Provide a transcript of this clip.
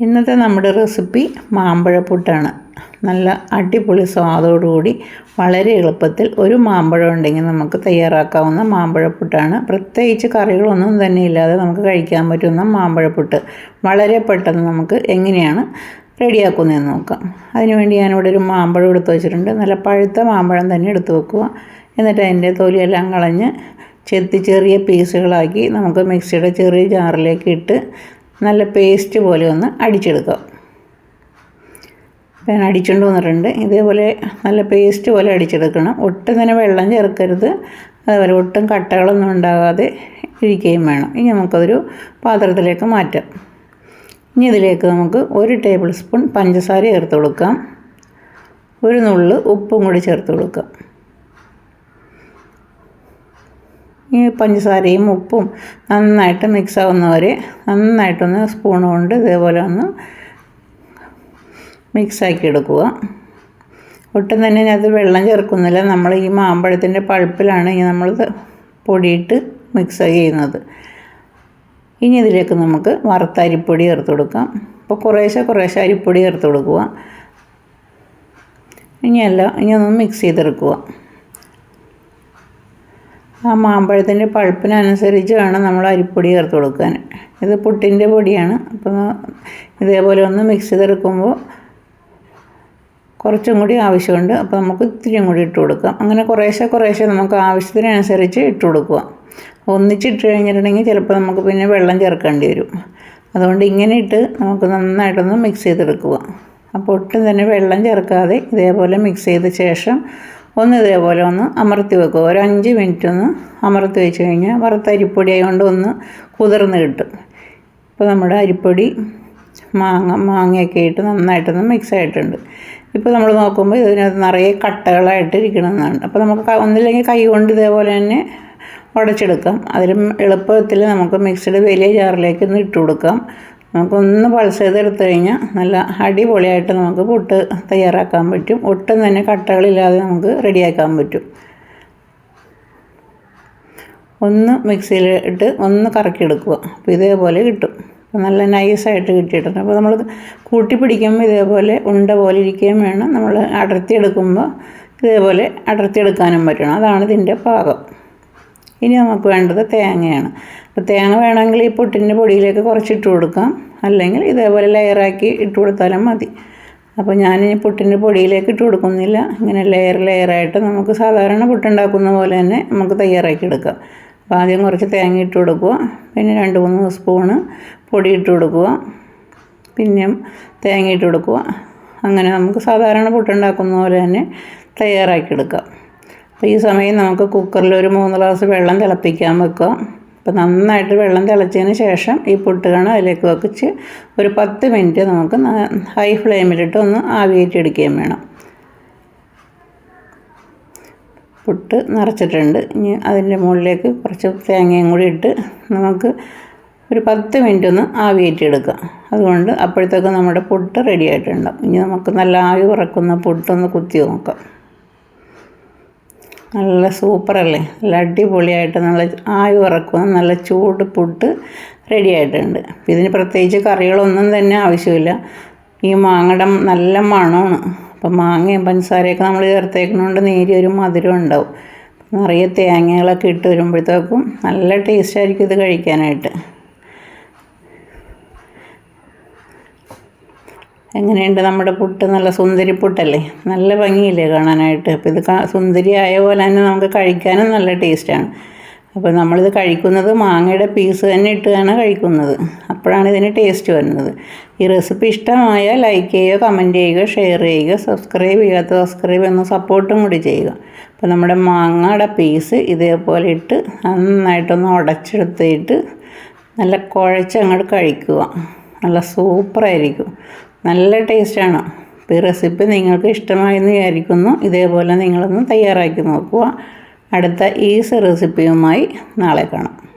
ഇന്നത്തെ നമ്മുടെ റെസിപ്പി മാമ്പഴപ്പുട്ടാണ് നല്ല അടിപൊളി സ്വാദോടുകൂടി വളരെ എളുപ്പത്തിൽ ഒരു മാമ്പഴം ഉണ്ടെങ്കിൽ നമുക്ക് തയ്യാറാക്കാവുന്ന മാമ്പഴപ്പുട്ടാണ് പ്രത്യേകിച്ച് കറികളൊന്നും തന്നെ ഇല്ലാതെ നമുക്ക് കഴിക്കാൻ പറ്റുന്ന മാമ്പഴപ്പുട്ട് വളരെ പെട്ടെന്ന് നമുക്ക് എങ്ങനെയാണ് റെഡിയാക്കുന്നതെന്ന് നോക്കാം. അതിനുവേണ്ടി ഞാനിവിടെ ഒരു മാമ്പഴം എടുത്ത് വെച്ചിട്ടുണ്ട്. നല്ല പഴുത്ത മാമ്പഴം തന്നെ എടുത്ത് വെക്കുക. എന്നിട്ട് അതിന്റെ തൊലിയെല്ലാം കളഞ്ഞ് ചെത്തി ചെറിയ പീസുകളാക്കി നമുക്ക് മിക്സിയുടെ ചെറിയ ജാറിലേക്ക് ഇട്ട് നല്ല പേസ്റ്റ് പോലെ ഒന്ന് അടിച്ചെടുക്കുക ഞാൻ അടിച്ചുകൊണ്ട് വന്നിട്ടുണ്ട്. ഇതേപോലെ നല്ല പേസ്റ്റ് പോലെ അടിച്ചെടുക്കണം. ഒട്ടും തന്നെ വെള്ളം ചേർക്കരുത്. അതേപോലെ ഒട്ടും കട്ടകളൊന്നും ഉണ്ടാകാതെ ഇരിക്കുകയും വേണം. ഇനി നമുക്കതൊരു പാത്രത്തിലേക്ക് മാറ്റാം. ഇനി ഇതിലേക്ക് നമുക്ക് ഒരു ടേബിൾ സ്പൂൺ പഞ്ചസാര ചേർത്ത് കൊടുക്കാം. ഒരു നുള്ള് ഉപ്പും കൂടി ചേർത്ത് കൊടുക്കാം. ഈ പഞ്ചസാരയും ഉപ്പും നന്നായിട്ട് മിക്സ് ആവുന്നവരെ നന്നായിട്ടൊന്ന് സ്പൂൺ കൊണ്ട് ഇതേപോലെ ഒന്ന് മിക്സാക്കി എടുക്കുക. ഒട്ടും തന്നെ അത് വെള്ളം ചേർക്കുന്നില്ല. നമ്മൾ ഈ മാമ്പഴത്തിന്റെ പഴുപ്പിലാണ് ഇനി നമ്മൾ പൊടിയിട്ട് മിക്സ് ചെയ്യുന്നത്. ഇനി ഇതിലേക്ക് നമുക്ക് വറുത്ത അരിപ്പൊടി ചേർത്ത് കൊടുക്കാം. അപ്പോൾ കുറേശ്ശെ കുറേശ്ശെ അരിപ്പൊടി ചേർത്ത് കൊടുക്കുക. ഇനിയല്ല ഇനി ഒന്ന് മിക്സ് ചെയ്തെടുക്കുക. ആ മാമ്പഴത്തിന്റെ പഴുപ്പിനനുസരിച്ച് വേണം നമ്മൾ അരിപ്പൊടി ചേർത്ത് കൊടുക്കാൻ. ഇത് പുട്ടിന്റെ പൊടിയാണ്. അപ്പോൾ ഇതേപോലെ ഒന്ന് മിക്സ് ചെയ്തെടുക്കുമ്പോൾ കുറച്ചും കൂടി ആവശ്യമുണ്ട്. അപ്പോൾ നമുക്ക് ഇത്തിരിയും കൂടി ഇട്ട് കൊടുക്കാം. അങ്ങനെ കുറേശ്ശെ കുറേശ്ശെ നമുക്ക് ആവശ്യത്തിനനുസരിച്ച് ഇട്ട് കൊടുക്കുക. ഒന്നിച്ചിട്ട് കഴിഞ്ഞിട്ടുണ്ടെങ്കിൽ ചിലപ്പോൾ നമുക്ക് പിന്നെ വെള്ളം ചേർക്കേണ്ടി വരും. അതുകൊണ്ട് ഇങ്ങനെ ഇട്ട് നമുക്ക് നന്നായിട്ടൊന്ന് മിക്സ് ചെയ്തെടുക്കുക. അപ്പോൾ ഒട്ടും തന്നെ വെള്ളം ചേർക്കാതെ ഇതേപോലെ മിക്സ് ചെയ്ത ശേഷം ഒന്ന് ഇതേപോലെ ഒന്ന് അമർത്തി വെക്കുക. ഒരു അഞ്ച് മിനിറ്റ് ഒന്ന് അമർത്തി വെച്ച് കഴിഞ്ഞാൽ വറുത്ത അരിപ്പൊടി ആയതുകൊണ്ട് ഒന്ന് കുതിർന്ന് കിട്ടും. ഇപ്പോൾ നമ്മുടെ അരിപ്പൊടി മാങ്ങ മാങ്ങയൊക്കെ ഇട്ട് നന്നായിട്ടൊന്ന് മിക്സ് ആയിട്ടുണ്ട്. ഇപ്പോൾ നമ്മൾ നോക്കുമ്പോൾ ഇതിനകത്ത് നിറയെ കട്ടകളായിട്ട് ഇരിക്കണമെന്നാണ് അപ്പോൾ നമുക്ക് ഒന്നില്ലെങ്കിൽ കൈ കൊണ്ട് ഇതേപോലെ തന്നെ ഉടച്ചെടുക്കാം. അതിലും എളുപ്പത്തിൽ നമുക്ക് മിക്സഡ് വലിയ ജാറിലേക്ക് ഒന്ന് ഇട്ട് കൊടുക്കാം. നമുക്കൊന്ന് പൾസ് ചെയ്തെടുത്തു കഴിഞ്ഞാൽ നല്ല അടിപൊളിയായിട്ട് നമുക്ക് പുട്ട് തയ്യാറാക്കാൻ പറ്റും. ഒട്ടും തന്നെ കട്ടകളില്ലാതെ നമുക്ക് റെഡിയാക്കാൻ പറ്റും. ഒന്ന് മിക്സിയിൽ ഇട്ട് ഒന്ന് കറക്കിയെടുക്കുക. അപ്പോൾ ഇതേപോലെ കിട്ടും. നല്ല നൈസായിട്ട് കിട്ടിയിട്ടുണ്ട്. അപ്പോൾ നമ്മൾ കൂട്ടി പിടിക്കുമ്പോൾ ഇതേപോലെ ഉണ്ട പോലെ ഇരിക്കുകയും വേണം. നമ്മൾ അടർത്തിയെടുക്കുമ്പോൾ ഇതേപോലെ അടർത്തിയെടുക്കാനും പറ്റണം. അതാണ് ഇതിന്റെ പാകം. ഇനി നമുക്ക് വേണ്ടത് തേങ്ങയാണ്. അപ്പോൾ തേങ്ങ വേണമെങ്കിൽ ഈ പുട്ടിന്റെ പൊടിയിലേക്ക് കുറച്ച് കുറച്ചിട്ട് കൊടുക്കാം. അല്ലെങ്കിൽ ഇതേപോലെ ലെയറാക്കി ഇട്ട് കൊടുത്താലും മതി. അപ്പോൾ ഞാൻ ഈ പുട്ടിന്റെ പൊടിയിലേക്ക് ഇട്ട് കൊടുക്കുന്നില്ല. ഇങ്ങനെ ലെയർ ലെയറായിട്ട് നമുക്ക് സാധാരണ പുട്ടുണ്ടാക്കുന്ന പോലെ തന്നെ നമുക്ക് തയ്യാറാക്കി എടുക്കാം. അപ്പോൾ ആദ്യം കുറച്ച് തേങ്ങ ഇട്ട് കൊടുക്കുക. പിന്നെ രണ്ട് മൂന്ന് സ്പൂണ് പൊടി ഇട്ട് കൊടുക്കുക. പിന്നെയും തേങ്ങ ഇട്ട് കൊടുക്കുക. അങ്ങനെ നമുക്ക് സാധാരണ പുട്ടുണ്ടാക്കുന്ന പോലെ തന്നെ തയ്യാറാക്കി എടുക്കാം. അപ്പോൾ ഈ സമയം നമുക്ക് കുക്കറിൽ ഒരു മൂന്ന് ഗ്ലാസ് വെള്ളം തിളപ്പിക്കാൻ വെക്കുക അപ്പോൾ നന്നായിട്ട് വെള്ളം തിളച്ചതിന് ശേഷം ഈ പുട്ടുകണ അതിലേക്ക് വെച്ച് ഒരു പത്ത് മിനിറ്റ് നമുക്ക് ഹൈ ഫ്ലെയിമിലിട്ട് ഒന്ന് ആവിയേറ്റെടുക്കുകയും വേണം. പുട്ട് നിറച്ചിട്ടുണ്ട്. ഇനി അതിന്റെ മുകളിലേക്ക് കുറച്ച് തേങ്ങയും കൂടി ഇട്ട് നമുക്ക് ഒരു പത്ത് മിനിറ്റ് ഒന്ന് ആവിയേറ്റെടുക്കാം അതുകൊണ്ട് അപ്പോഴത്തേക്ക് നമ്മുടെ പുട്ട് റെഡി ആയിട്ടുണ്ടാവും ഇനി നമുക്ക് നല്ല ആവി ഉറക്കുന്ന പുട്ടൊന്ന് കുത്തി നോക്കാം. നല്ല സൂപ്പറല്ലേ? നല്ല അടിപൊളിയായിട്ട് നല്ല ആവി ഉറക്കുന്ന നല്ല ചൂട് പുട്ട് റെഡി ആയിട്ടുണ്ട് ഇതിന് പ്രത്യേകിച്ച് കറികളൊന്നും തന്നെ ആവശ്യമില്ല. ഈ മാങ്ങയുടെ നല്ല മണമാണ്. അപ്പം മാങ്ങയും പഞ്ചസാരയൊക്കെ നമ്മൾ ചേർത്തേക്കുന്നതുകൊണ്ട് നേരിയൊരു മധുരം ഉണ്ടാവും. നിറയെ തേങ്ങകളൊക്കെ ഇട്ട് വരുമ്പോഴത്തേക്കും നല്ല ടേസ്റ്റ് ആയിരിക്കും ഇത് കഴിക്കാനായിട്ട്. എങ്ങനെയുണ്ട് നമ്മുടെ പുട്ട്? നല്ല സുന്ദരി പുട്ടല്ലേ? നല്ല ഭംഗിയില്ലേ കാണാനായിട്ട്? അപ്പോൾ ഇത് സുന്ദരി ആയ പോലെ തന്നെ നമുക്ക് കഴിക്കാനും നല്ല ടേസ്റ്റാണ്. അപ്പോൾ നമ്മളിത് കഴിക്കുന്നത് മാങ്ങയുടെ പീസ് തന്നെ ഇട്ടാണ് കഴിക്കുന്നത്. അപ്പോഴാണ് ഇതിന് ടേസ്റ്റ് വരുന്നത്. ഈ റെസിപ്പി ഇഷ്ടമായാൽ ലൈക്ക് ചെയ്യുക കമന്റ് ചെയ്യുക ഷെയർ ചെയ്യുക സബ്സ്ക്രൈബ് ചെയ്യാത്ത സബ്സ്ക്രൈബ് എന്ന് സപ്പോർട്ടും കൂടി ചെയ്യുക. അപ്പോൾ നമ്മുടെ മാങ്ങയുടെ പീസ് ഇതേപോലെ ഇട്ട് നന്നായിട്ടൊന്ന് ഉടച്ചെടുത്തിട്ട് നല്ല കുഴച്ച് അങ്ങോട്ട് കഴിക്കുക. നല്ല സൂപ്പറായിരിക്കും. നല്ല ടേസ്റ്റാണ്. ഈ റെസിപ്പി നിങ്ങൾക്ക് ഇഷ്ടമായെന്ന് വിചാരിക്കുന്നു. ഇതേപോലെ നിങ്ങളൊന്ന് തയ്യാറാക്കി നോക്കുക. അടുത്ത ഈസി റെസിപ്പിയുമായി നാളെ കാണാം.